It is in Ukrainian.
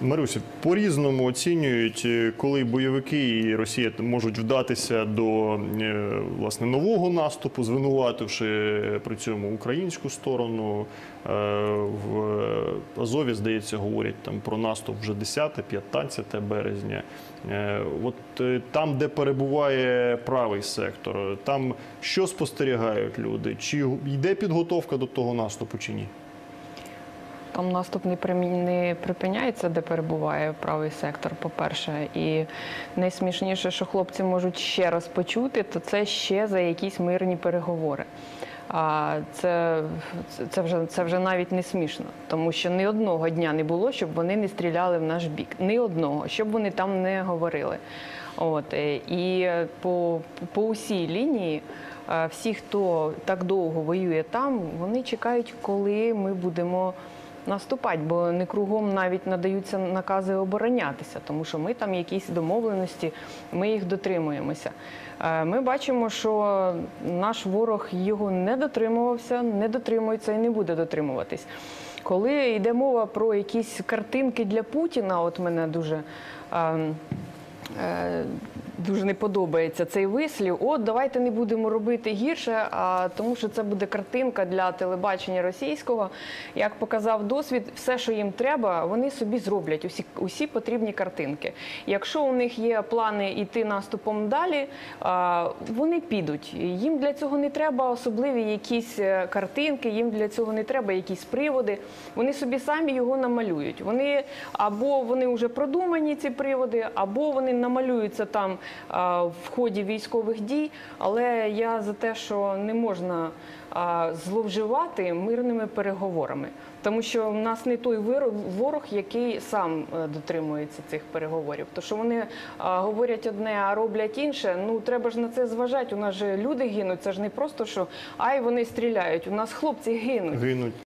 Марусі, по-різному оцінюють, е, коли бойовики і Росія можуть вдатися до е, власне нового наступу, звинувативши при цьому українську сторону. Е, В Азові, здається, говорять там про наступ вже 10-15 березня. От там, де перебуває правий сектор, там що спостерігають люди? Чи йде підготовка до того наступу, чи ні? Там наступ не припиняється, де перебуває правий сектор, по-перше. І найсмішніше, що хлопці можуть ще раз почути, то це ще за якісь мирні переговори. А це, це- це, вже, це вже навіть не смішно, тому що ні одного дня не було, щоб вони не стріляли в наш бік. Ні одного, щоб вони там не говорили. От, е, і по, по усій лінії е, всі, хто так довго воює там, вони чекають, коли ми будемо наступати, бо не кругом навіть надаються накази оборонятися, тому що ми там якісь домовленості, ми їх дотримуємося. Е, Ми бачимо, що наш ворог його не дотримувався, не дотримується і не буде дотримуватись. Коли йде мова про якісь картинки для Путіна, от мене дуже. ем, е, Дуже не подобається цей вислів. От давайте не будемо робити гірше, а тому що це буде картинка для телебачення російського. Як показав досвід, все, що їм треба, вони собі зроблять усі, усі потрібні картинки. Якщо у них є плани йти наступом далі, а, вони підуть. Їм для цього не треба особливі якісь е, картинки, їм для цього не треба якісь приводи. Вони собі самі його намалюють. Вони або вони вже продумані ці приводи, або вони намалюються там в ході військових дій. Але я за те, що не можна зловживати мирними переговорами, тому що в нас не той ворог, який сам е, дотримується цих переговорів. То що вони говорять одне, а роблять інше. Ну треба ж на це зважати. У нас же люди гинуть. Це ж не просто що ай вони стріляють. У нас хлопці гинуть. Гинуть.